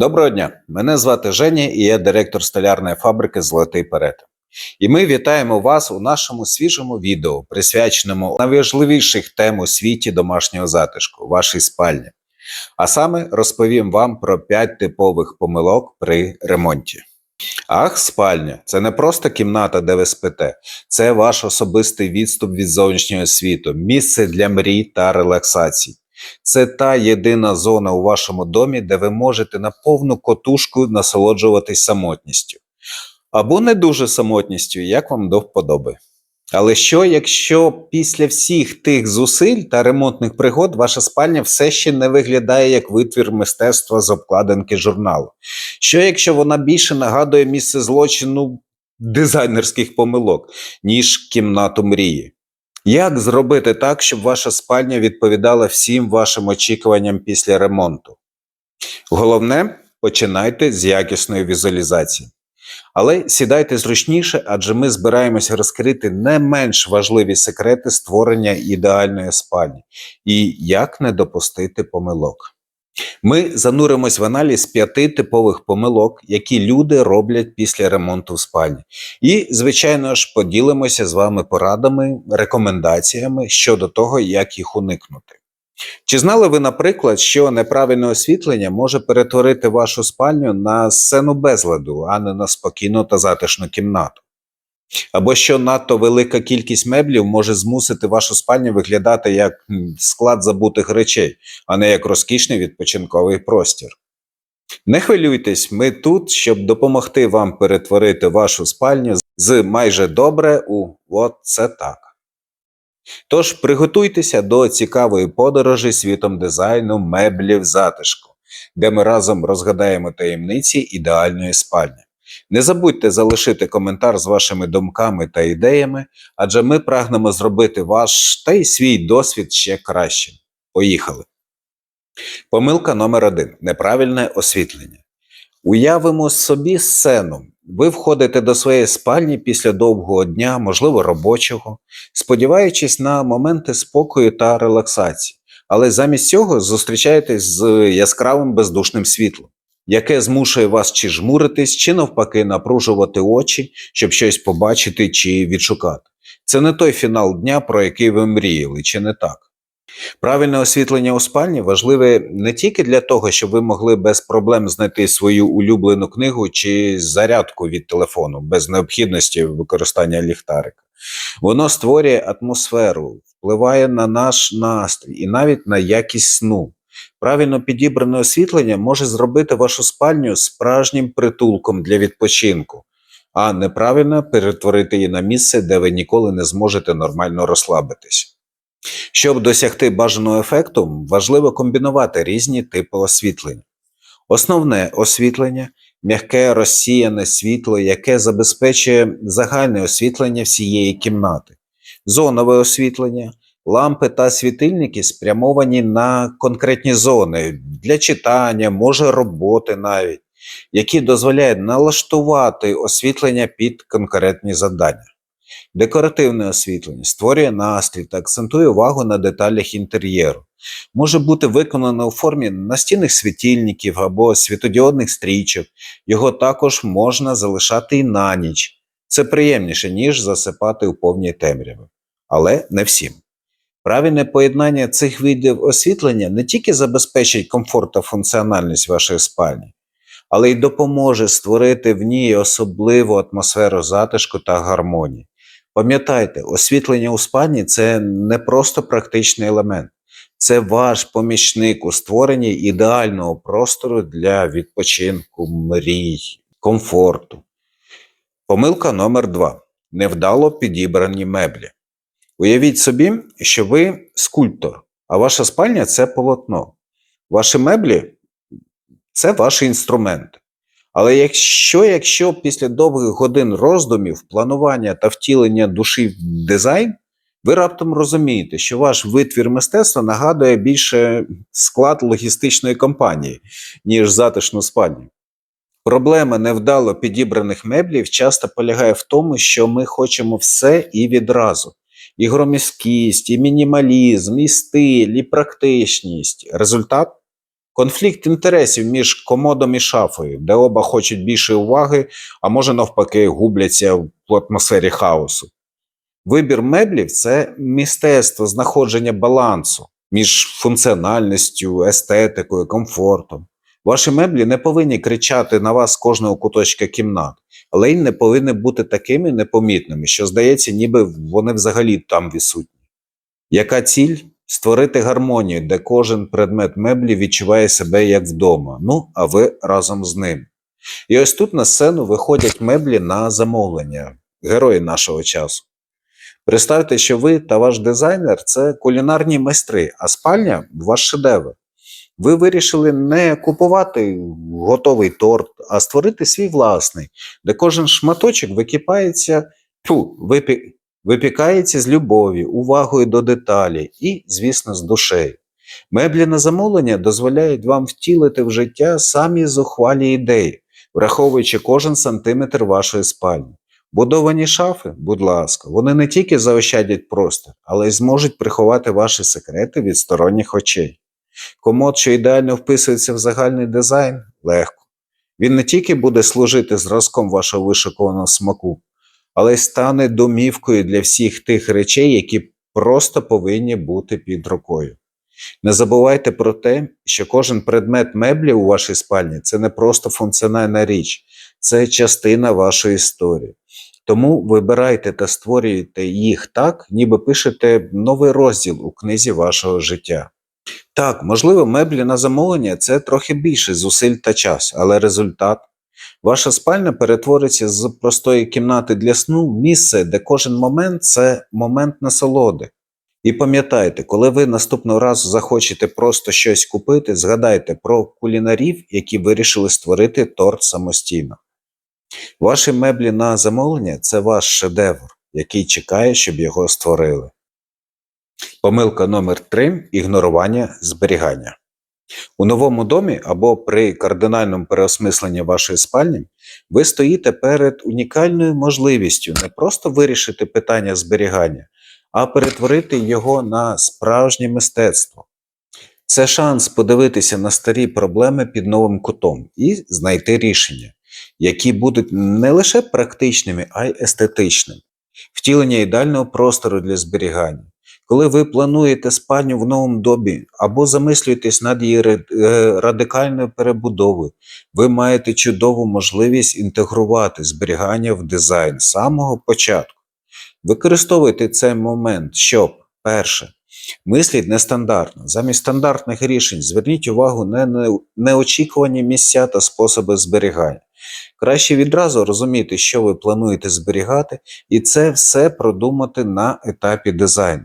Доброго дня! Мене звати Женя і я директор столярної фабрики Золотий Перет. І ми вітаємо вас у нашому свіжому відео, присвяченому найважливіших тем у світі домашнього затишку вашій спальні. А саме розповім вам про 5 типових помилок при ремонті. Ах, спальня це не просто кімната, де ви спите, це ваш особистий відступ від зовнішнього світу, місце для мрій та релаксацій. Це та єдина зона у вашому домі, де ви можете на повну котушку насолоджуватись самотністю. Або не дуже самотністю, як вам до вподоби. Але що, якщо після всіх тих зусиль та ремонтних пригод ваша спальня все ще не виглядає як витвір мистецтва з обкладинки журналу? Що якщо вона більше нагадує місце злочину дизайнерських помилок, ніж кімнату мрії? Як зробити так, щоб ваша спальня відповідала всім вашим очікуванням після ремонту? Головне, починайте з якісної візуалізації. Але сідайте зручніше, адже ми збираємося розкрити не менш важливі секрети створення ідеальної спальні і як не допустити помилок. Ми зануримось в аналіз п'яти типових помилок, які люди роблять після ремонту в спальні. І, звичайно ж, поділимося з вами порадами, рекомендаціями щодо того, як їх уникнути. Чи знали ви, наприклад, що неправильне освітлення може перетворити вашу спальню на сцену безладу, а не на спокійну та затишну кімнату? Або що надто велика кількість меблів може змусити вашу спальню виглядати як склад забутих речей, а не як розкішний відпочинковий простір. Не хвилюйтесь, ми тут, щоб допомогти вам перетворити вашу спальню з майже добре у от це так. Тож приготуйтеся до цікавої подорожі світом дизайну меблів затишку, де ми разом розгадаємо таємниці ідеальної спальні. Не забудьте залишити коментар з вашими думками та ідеями, адже ми прагнемо зробити ваш та й свій досвід ще кращим. Поїхали! Помилка номер один неправильне освітлення. Уявимо собі сцену. Ви входите до своєї спальні після довгого дня, можливо, робочого, сподіваючись на моменти спокою та релаксації, але замість цього зустрічаєтесь з яскравим бездушним світлом, яке змушує вас чи жмуритись, чи навпаки напружувати очі, щоб щось побачити чи відшукати. Це не той фінал дня, про який ви мріяли, чи не так. Правильне освітлення у спальні важливе не тільки для того, щоб ви могли без проблем знайти свою улюблену книгу чи зарядку від телефону без необхідності використання ліхтарика. Воно створює атмосферу, впливає на наш настрій і навіть на якість сну. Правильно підібране освітлення може зробити вашу спальню справжнім притулком для відпочинку, а неправильно перетворити її на місце, де ви ніколи не зможете нормально розслабитись. Щоб досягти бажаного ефекту, важливо комбінувати різні типи освітлення. Основне освітлення м'яке розсіяне світло, яке забезпечує загальне освітлення всієї кімнати, зонове освітлення, лампи та світильники спрямовані на конкретні зони для читання, може роботи навіть, які дозволяють налаштувати освітлення під конкретні завдання. Декоративне освітлення створює настрій та акцентує увагу на деталях інтер'єру. Може бути виконано у формі настінних світильників або світодіодних стрічок. Його також можна залишати і на ніч. Це приємніше, ніж засипати у повній темряві. Але не всім. Правильне поєднання цих видів освітлення не тільки забезпечить комфорт та функціональність вашої спальні, але й допоможе створити в ній особливу атмосферу затишку та гармонії. Пам'ятайте, освітлення у спальні це не просто практичний елемент, це ваш помічник у створенні ідеального простору для відпочинку, мрій, комфорту. Помилка номер два. Невдало підібрані меблі. Уявіть собі, що ви скульптор, а ваша спальня це полотно. Ваші меблі це ваші інструменти. Але якщо, якщо після довгих годин роздумів, планування та втілення душі в дизайн, ви раптом розумієте, що ваш витвір мистецтва нагадує більше склад логістичної компанії, ніж затишну спальню. Проблема невдало підібраних меблів часто полягає в тому, що ми хочемо все і відразу. І громіськість, і мінімалізм, і стиль, і практичність. Результат Конфлікт інтересів між комодом і шафою, де оба хочуть більше уваги, а може навпаки губляться в атмосфері хаосу. Вибір меблів це мистецтво знаходження балансу між функціональністю, естетикою, комфортом. Ваші меблі не повинні кричати на вас з кожного куточка кімнат, але й не повинні бути такими непомітними, що здається, ніби вони взагалі там відсутні. Яка ціль? Створити гармонію, де кожен предмет меблі відчуває себе як вдома, ну а ви разом з ним. І ось тут на сцену виходять меблі на замовлення, герої нашого часу. Представте, що ви та ваш дизайнер це кулінарні майстри, а спальня ваш шедевр. Ви вирішили не купувати готовий торт, а створити свій власний, де кожен шматочок википається, фу, випі, випікається з любові, увагою до деталі і, звісно, з душею. Меблі на замовлення дозволяють вам втілити в життя самі зухвалі ідеї, враховуючи кожен сантиметр вашої спальні. Будовані шафи, будь ласка, вони не тільки заощадять простір, але й зможуть приховати ваші секрети від сторонніх очей. Комод, що ідеально вписується в загальний дизайн, легко. Він не тільки буде служити зразком вашого вишукуваного смаку, але й стане домівкою для всіх тих речей, які просто повинні бути під рукою. Не забувайте про те, що кожен предмет меблі у вашій спальні це не просто функціональна річ, це частина вашої історії. Тому вибирайте та створюйте їх так, ніби пишете новий розділ у книзі вашого життя. Так, можливо, меблі на замовлення це трохи більше зусиль та час, але результат. Ваша спальня перетвориться з простої кімнати для сну в місце, де кожен момент це момент насолоди. І пам'ятайте, коли ви наступного разу захочете просто щось купити, згадайте про кулінарів, які вирішили створити торт самостійно. Ваші меблі на замовлення це ваш шедевр, який чекає, щоб його створили. Помилка номер 3 ігнорування зберігання. У новому домі або при кардинальному переосмисленні вашої спальні ви стоїте перед унікальною можливістю не просто вирішити питання зберігання, а перетворити його на справжнє мистецтво. Це шанс подивитися на старі проблеми під новим кутом і знайти рішення, які будуть не лише практичними, а й естетичними, втілення ідеального простору для зберігання. Коли ви плануєте спальню в новому домі або замислюєтесь над її е, радикальною перебудовою, ви маєте чудову можливість інтегрувати зберігання в дизайн з самого початку. Використовуйте цей момент, щоб перше. Мисліть нестандартно. Замість стандартних рішень зверніть увагу на неочікувані місця та способи зберігання. Краще відразу розуміти, що ви плануєте зберігати, і це все продумати на етапі дизайну.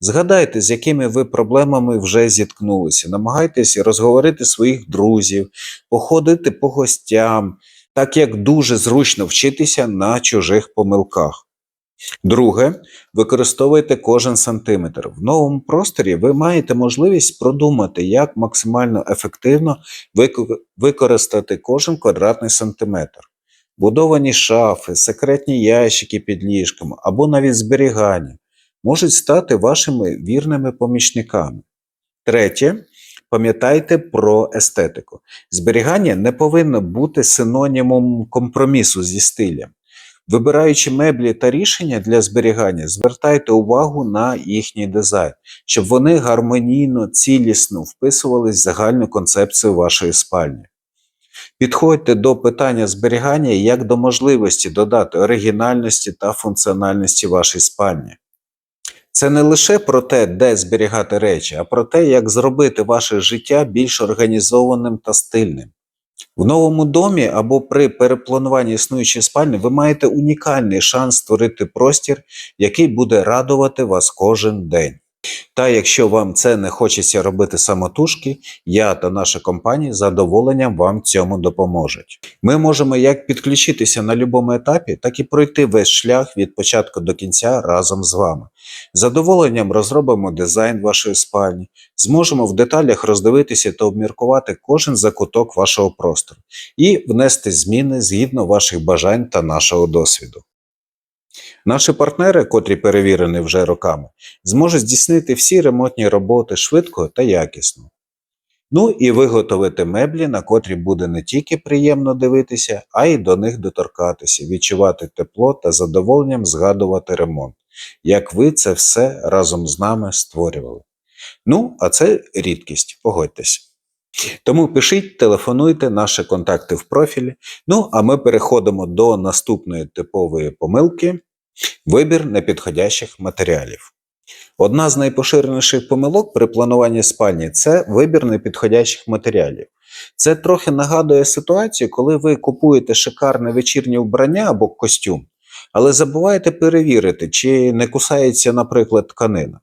Згадайте, з якими ви проблемами вже зіткнулися. Намагайтеся розговорити своїх друзів, походити по гостям, так як дуже зручно вчитися на чужих помилках. Друге, використовуйте кожен сантиметр. В новому просторі ви маєте можливість продумати, як максимально ефективно використати кожен квадратний сантиметр. Будовані шафи, секретні ящики під ліжком або навіть зберігання можуть стати вашими вірними помічниками. Третє, пам'ятайте про естетику. Зберігання не повинно бути синонімом компромісу зі стилем. Вибираючи меблі та рішення для зберігання, звертайте увагу на їхній дизайн, щоб вони гармонійно, цілісно вписувались в загальну концепцію вашої спальні. Підходьте до питання зберігання як до можливості додати оригінальності та функціональності вашій спальні. Це не лише про те, де зберігати речі, а про те, як зробити ваше життя більш організованим та стильним. В новому домі або при переплануванні існуючої спальні ви маєте унікальний шанс створити простір, який буде радувати вас кожен день. Та якщо вам це не хочеться робити самотужки, я та наша компанія з задоволенням вам цьому допоможуть. Ми можемо як підключитися на будь-якому етапі, так і пройти весь шлях від початку до кінця разом з вами. З задоволенням розробимо дизайн вашої спальні, зможемо в деталях роздивитися та обміркувати кожен закуток вашого простору і внести зміни згідно ваших бажань та нашого досвіду. Наші партнери, котрі перевірені вже роками, зможуть здійснити всі ремонтні роботи швидко та якісно. Ну і виготовити меблі, на котрі буде не тільки приємно дивитися, а й до них доторкатися, відчувати тепло та задоволенням згадувати ремонт, як ви це все разом з нами створювали. Ну, а це рідкість, погодьтесь. Тому пишіть, телефонуйте, наші контакти в профілі. Ну, а ми переходимо до наступної типової помилки вибір непідходящих матеріалів. Одна з найпоширеніших помилок при плануванні спальні це вибір непідходящих матеріалів. Це трохи нагадує ситуацію, коли ви купуєте шикарне вечірнє вбрання або костюм, але забуваєте перевірити, чи не кусається, наприклад, тканина.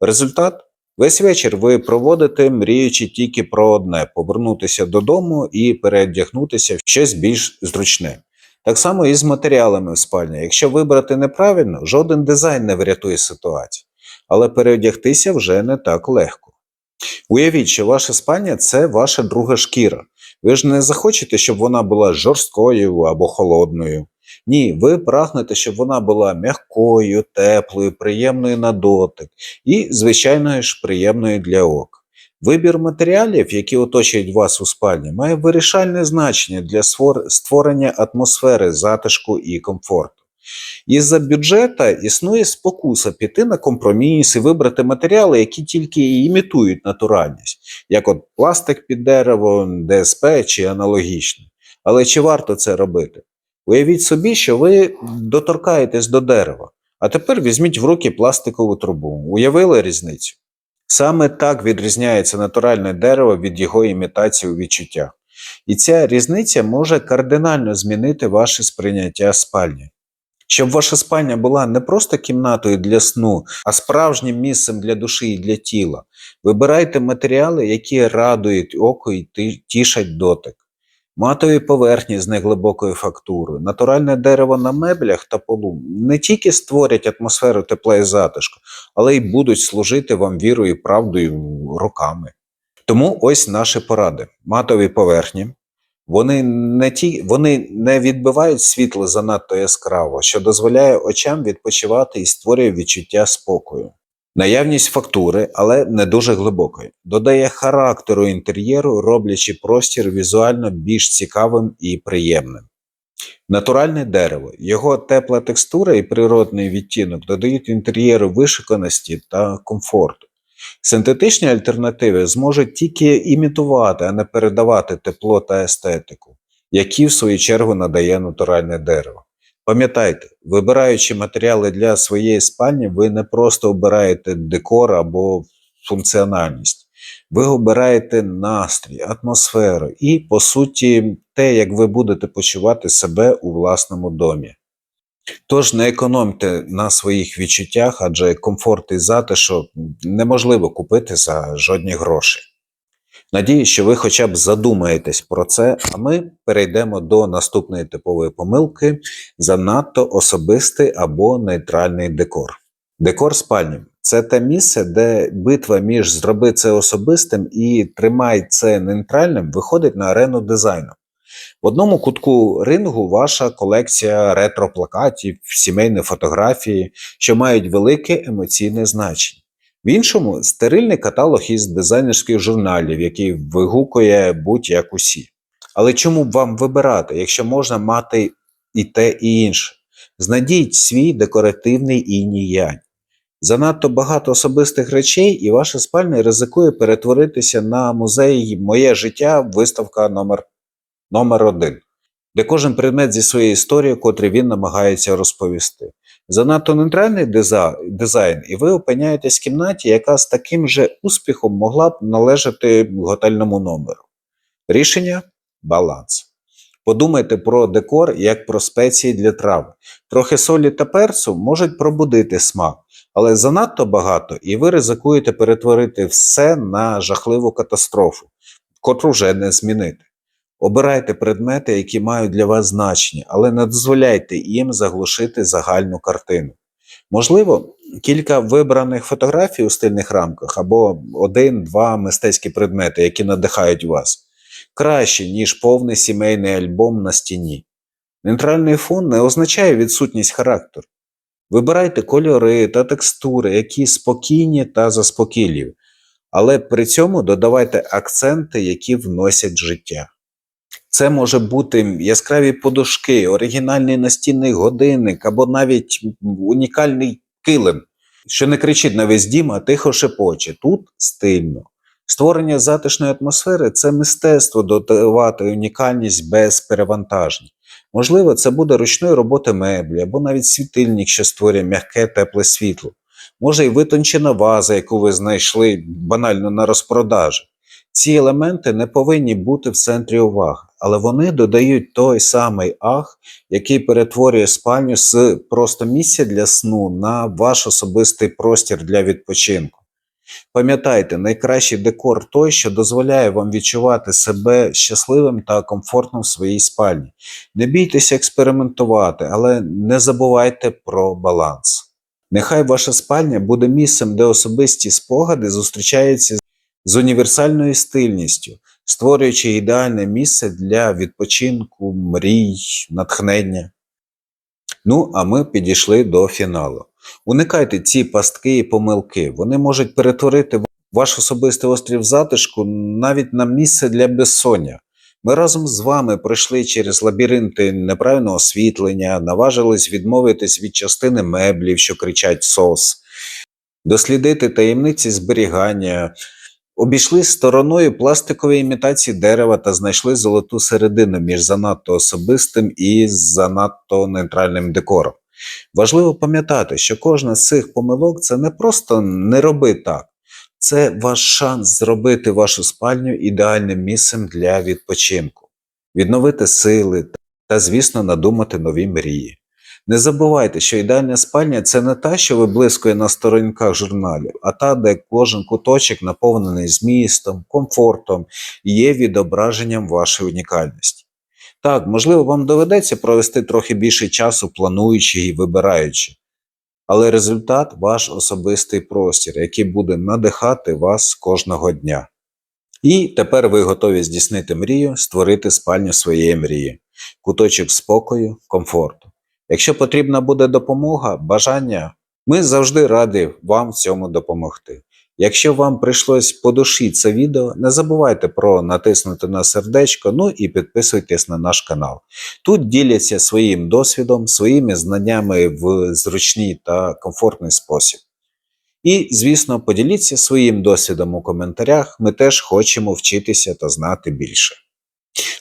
Результат весь вечір ви проводите, мріючи тільки про одне повернутися додому і переодягнутися в щось більш зручне. Так само і з матеріалами в спальні. Якщо вибрати неправильно, жоден дизайн не врятує ситуацію, але переодягтися вже не так легко. Уявіть, що ваша спальня це ваша друга шкіра. Ви ж не захочете, щоб вона була жорсткою або холодною. Ні, ви прагнете, щоб вона була м'якою, теплою, приємною на дотик і, звичайно ж, приємною для ока. Вибір матеріалів, які оточують вас у спальні, має вирішальне значення для створення атмосфери затишку і комфорту. Із-за бюджета існує спокуса піти на компроміс і вибрати матеріали, які тільки імітують натуральність, як от пластик під дерево, ДСП чи аналогічне. Але чи варто це робити? Уявіть собі, що ви доторкаєтесь до дерева, а тепер візьміть в руки пластикову трубу. Уявили різницю? Саме так відрізняється натуральне дерево від його імітації у відчуттях. І ця різниця може кардинально змінити ваше сприйняття спальні. Щоб ваша спальня була не просто кімнатою для сну, а справжнім місцем для душі і для тіла, вибирайте матеріали, які радують око і тішать дотик. Матові поверхні з неглибокою фактурою, натуральне дерево на меблях та полу не тільки створять атмосферу тепла і затишку, але й будуть служити вам вірою і правдою роками. Тому ось наші поради. Матові поверхні. Вони не, ті, вони не відбивають світло занадто яскраво, що дозволяє очам відпочивати і створює відчуття спокою. Наявність фактури, але не дуже глибокої, додає характеру інтер'єру, роблячи простір візуально більш цікавим і приємним. Натуральне дерево, його тепла текстура і природний відтінок додають інтер'єру вишиканості та комфорту. Синтетичні альтернативи зможуть тільки імітувати, а не передавати тепло та естетику, які в свою чергу надає натуральне дерево. Пам'ятайте, вибираючи матеріали для своєї спальні, ви не просто обираєте декор або функціональність. Ви обираєте настрій, атмосферу і, по суті, те, як ви будете почувати себе у власному домі. Тож не економте на своїх відчуттях, адже комфорт і затишок неможливо купити за жодні гроші. Надію, що ви хоча б задумаєтесь про це, а ми перейдемо до наступної типової помилки занадто особистий або нейтральний декор. Декор спальні це те місце, де битва між зроби це особистим і тримай це нейтральним виходить на арену дизайну. В одному кутку рингу ваша колекція ретро-плакатів, сімейні фотографії, що мають велике емоційне значення. В іншому стерильний каталог із дизайнерських журналів, який вигукує будь-як усі. Але чому б вам вибирати, якщо можна мати і те, і інше? Знайдіть свій декоративний іній-янь. Занадто багато особистих речей, і ваша спальня ризикує перетворитися на музей Моє життя, виставка номер номер один, де кожен предмет зі своєю історією, котрий він намагається розповісти. Занадто нейтральний дизайн, і ви опиняєтесь в кімнаті, яка з таким же успіхом могла б належати готельному номеру. Рішення баланс. Подумайте про декор як про спеції для трав. Трохи солі та перцю можуть пробудити смак, але занадто багато, і ви ризикуєте перетворити все на жахливу катастрофу, котру вже не змінити. Обирайте предмети, які мають для вас значення, але не дозволяйте їм заглушити загальну картину. Можливо, кілька вибраних фотографій у стильних рамках або один-два мистецькі предмети, які надихають вас, краще, ніж повний сімейний альбом на стіні. Нейтральний фон не означає відсутність характеру. Вибирайте кольори та текстури, які спокійні та заспокійливі, але при цьому додавайте акценти, які вносять життя. Це може бути яскраві подушки, оригінальний настінний годинник або навіть унікальний килим, що не кричить на весь дім, а тихо шепоче. Тут стильно. Створення затишної атмосфери це мистецтво додавати унікальність без перевантажень. Можливо, це буде ручної роботи меблі або навіть світильник, що створює м'яке тепле світло. Може, і витончена ваза, яку ви знайшли банально на розпродажі. Ці елементи не повинні бути в центрі уваги, але вони додають той самий ах, який перетворює спальню з просто місця для сну на ваш особистий простір для відпочинку. Пам'ятайте, найкращий декор той, що дозволяє вам відчувати себе щасливим та комфортним в своїй спальні. Не бійтеся експериментувати, але не забувайте про баланс. Нехай ваша спальня буде місцем, де особисті спогади зустрічаються з універсальною стильністю, створюючи ідеальне місце для відпочинку, мрій, натхнення. Ну, а ми підійшли до фіналу. Уникайте ці пастки і помилки. Вони можуть перетворити ваш особистий острів затишку навіть на місце для безсоння. Ми разом з вами пройшли через лабіринти неправильного освітлення, наважились відмовитись від частини меблів, що кричать сос, дослідити таємниці зберігання, обійшли стороною пластикової імітації дерева та знайшли золоту середину між занадто особистим і занадто нейтральним декором. Важливо пам'ятати, що кожна з цих помилок це не просто не роби так, це ваш шанс зробити вашу спальню ідеальним місцем для відпочинку, відновити сили та, звісно, надумати нові мрії. Не забувайте, що ідеальна спальня це не та, що виблискує на сторінках журналів, а та, де кожен куточок наповнений змістом, комфортом і є відображенням вашої унікальності. Так, можливо, вам доведеться провести трохи більше часу, плануючи і вибираючи, але результат ваш особистий простір, який буде надихати вас кожного дня. І тепер ви готові здійснити мрію, створити спальню своєї мрії, куточок спокою, комфорту. Якщо потрібна буде допомога, бажання, ми завжди раді вам в цьому допомогти. Якщо вам прийшлось по душі це відео, не забувайте про натиснути на сердечко, ну і підписуйтесь на наш канал. Тут діляться своїм досвідом, своїми знаннями в зручний та комфортний спосіб. І, звісно, поділіться своїм досвідом у коментарях, ми теж хочемо вчитися та знати більше.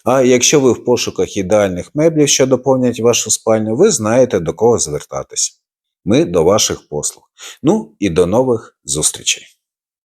А якщо ви в пошуках ідеальних меблів, що доповнять вашу спальню, ви знаєте до кого звертатись. Ми до ваших послуг. Ну і до нових зустрічей!